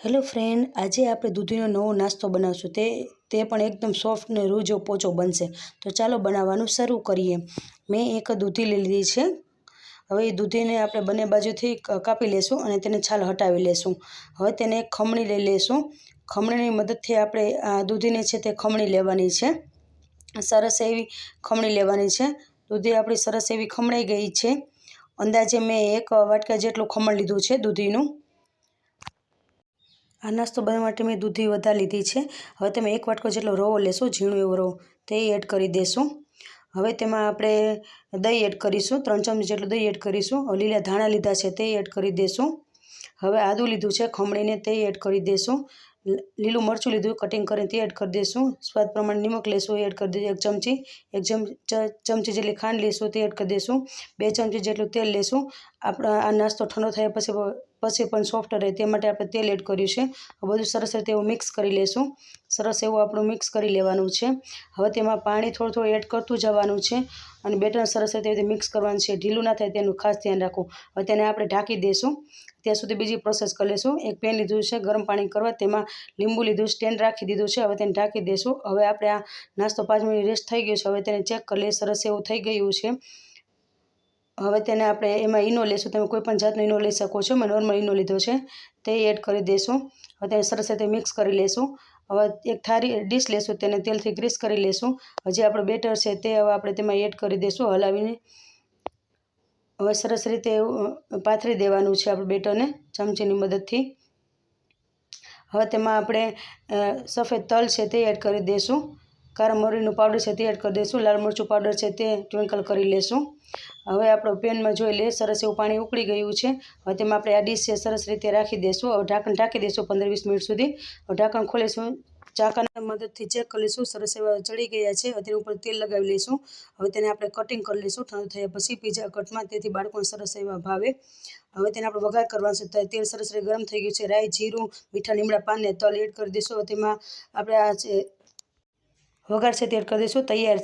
Hello friend આજે આપણે દૂધીનો નવો નાસ્તો બનાવશું. તે તે પણ એકદમ સોફ્ટ ને રૂજો પોચો બનશે. તો ચાલો બનાવવાનું શરૂ કરીએ. મેં એક દૂધી લઈ લીધી છે. હવે એ દૂધીને આપણે બંને બાજુથી કાપી લેશું અને તેને છાલ હટાવી લેશું. હવે તેને ખમણી લઈ લેશું. ખમણીની મદદથી આપણે આ દૂધીને છે તે ખમણી લેવાની છે. સરસ એવી ખમણી લેવાની છે. દૂધી આપણી સરસ એવી ખમણાઈ ગઈ છે. અંદાજે મેં એક વાટકા જેટલું ખમણ લીધું છે દૂધીનું. આ નાસ્તો બનાવવા માટે મેં દૂધી વધારે લીધી છે. હવે તમે એક વાટકો જેટલો રવો લેશો, ઝીણું એવો રવો, તે એડ કરી દેશું. હવે તેમાં આપણે દહીં એડ કરીશું, ત્રણ ચમચી જેટલું દહીં એડ કરીશું. લીલા ધાણા લીધા છે, તે એડ કરી દેશું. હવે આદું લીધું છે, ખમણીને તે એડ કરી દઈશું લીલું મરચું લીધું કટિંગ કરીને તે એડ કરી દઈશું સ્વાદ પ્રમાણે નિમક લેશું એડ કરી દઈશું એક ચમચી એક ચમચી જેટલી ખાંડ લેશું, તે એડ કરી દઈશું બે ચમચી જેટલું તેલ લેશું. આપણા આ નાસ્તો ઠંડો થયા પછી પછી પણ સોફ્ટ રહે, તે માટે આપણે તેલ એડ કર્યું છે. બધું સરસ રીતે એવું મિક્સ કરી લેશું. સરસ એવું આપણું મિક્સ કરી લેવાનું છે. હવે તેમાં પાણી થોડું થોડું એડ કરતું જવાનું છે અને બેટર સરસ રીતે મિક્સ કરવાનું છે. ઢીલું ના થાય તેનું ખાસ ધ્યાન રાખવું. હવે તેને આપણે ઢાંકી દઈશું ત્યાં સુધી બીજી પ્રોસેસ કરી લઈશું એક પેન લીધું છે ગરમ પાણી કરવા. તેમાં લીંબુ લીધું સ્ટેન્ડ રાખી દીધું છે. હવે તેને ઢાંકી દઈશું હવે આપણે આ નાસ્તો પાંચ મિનિટ રેસ્ટ થઈ ગયો છે. હવે તેને ચેક કરી લઈએ. સરસ એવું થઈ ગયું છે. હવે તેને આપણે એમાં ઈનો લેશું. તમે કોઈપણ જાતનો ઈનો લઈ શકો છો. મેં નોર્મલ ઈનો લીધો છે. તે એડ કરી દઈશું હવે તેને સરસ રીતે મિક્સ કરી લઈશું હવે એક થાળી ડીશ લેશું, તેને તેલથી ગ્રીસ કરી લઈશું હજી આપણું બેટર છે તે હવે આપણે તેમાં એડ કરી દઈશું હલાવીને. હવે સરસ રીતે પાથરી દેવાનું છે આપણે બેટરને ચમચીની મદદથી. હવે તેમાં આપણે સફેદ તલ છે તે એડ કરી દઈશું કાળા મરીનું પાવડર છે તે એડ કરી દઈશું લાલ મરચું પાવડર છે તે ટ્વિંકલ કરી લઈશું હવે આપણો પેનમાં જોઈ લે, સરસ એવું પાણી ઉકળી ગયું છે. હવે તેમાં આપણે આ ડીશ છે, સરસ રીતે રાખી દઈશું હવે ઢાંકણ ઢાંકી દઈશું પંદર વીસ મિનિટ સુધી. હવે ઢાંકણ ખોલીશું. ચાકાના મદદથી ચેક કરી લઈશું સરસ એવા ચડી ગયા છે. તેની ઉપર તેલ લગાવી લઈશું હવે તેને આપણે કટિંગ કરી લઈશું ઠંડુ થયા પછી પીઝા કટમાં તેથી બાળકોને સરસ એવા ભાવે. હવે તેને આપણે વઘાર કરવાનું છે. તેલ સરસ રીતે ગરમ થઈ ગયું છે. રાઈ, જીરું, મીઠા, લીમડા, પાનને તલ એડ કરી દઈશું તેમાં આપણે આ છે વઘાર છે તે એડ કરી દઈશું તૈયાર છે